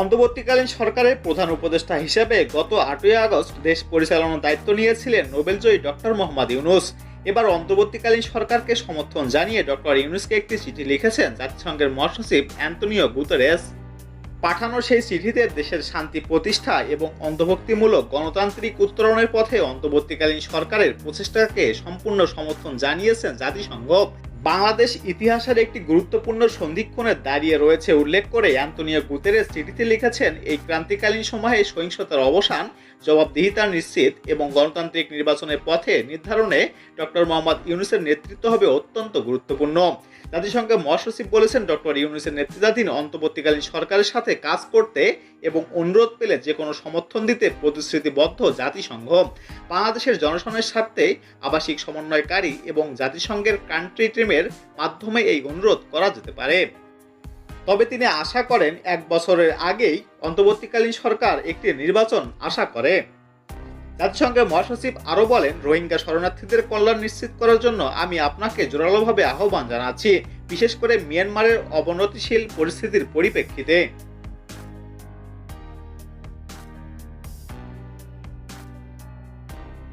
অন্তর্বর্তীকালীন সরকারের প্রধান উপদেষ্টা হিসেবে গত আটই আগস্ট দেশ পরিচালনার দায়িত্ব নিয়েছিলেন নোবেলজয়ী ডক্টর মোহাম্মদ ইউনুস। এবার অন্তর্বর্তীকালীন সরকারকে সমর্থন জানিয়ে ডক্টর ইউনুসকে একটি চিঠি লিখেছেন জাতিসংঘের মহাসচিব অ্যান্টনিও গুতেরেস। পাঠানো সেই চিঠিতে দেশের শান্তি প্রতিষ্ঠা এবং অন্তর্ভুক্তিমূলক গণতান্ত্রিক উত্তরণের পথে অন্তর্বর্তীকালীন সরকারের প্রচেষ্টাকে সম্পূর্ণ সমর্থন জানিয়েছেন জাতিসংঘ। বাংলাদেশ ইতিহাসের একটি গুরুত্বপূর্ণ সন্ধিক্ষণে দাঁড়িয়ে রয়েছে উল্লেখ করে অ্যান্তনিও গুতেরেস চিঠিতে লিখেছেন, এই ক্রান্তিকালীন সময়ে সহিংসতার অবসান, জবাবদিহিতা নিশ্চিত এবং গণতান্ত্রিক নির্বাচনের পথে নির্ধারণে ডক্টর মোহাম্মদ ইউনুসের নেতৃত্ব হবে অত্যন্ত গুরুত্বপূর্ণ। জাতিসংঘের মহাসচিব বলেছেন ডক্টর ইউনুসের নেতৃত্বাধীন অন্তর্বর্তীকালীন সরকারের সাথে কাজ করতে এবং অনুরোধ পেলে যে কোনো সমর্থন দিতে প্রতিশ্রুতিবদ্ধ জাতিসংঘ। বাংলাদেশের জনগণের স্বার্থে আবাসিক সমন্বয়কারী এবং জাতিসংঘের কান্ট্রি টিমের মাধ্যমে এই অনুরোধ করা যেতে পারে। তবে তিনি আশা করেন এক বছরের আগেই অন্তর্বর্তীকালীন সরকার একটি নির্বাচন আশা করে। জাতিসংঘের মহাসচিব আরও বলেন, রোহিঙ্গা শরণার্থীদের কল্যাণ নিশ্চিত করার জন্য আমি আপনাকে জোরালোভাবে আহ্বান জানাচ্ছি, বিশেষ করে মিয়ানমারের অবনতিশীল পরিস্থিতির পরিপ্রেক্ষিতে।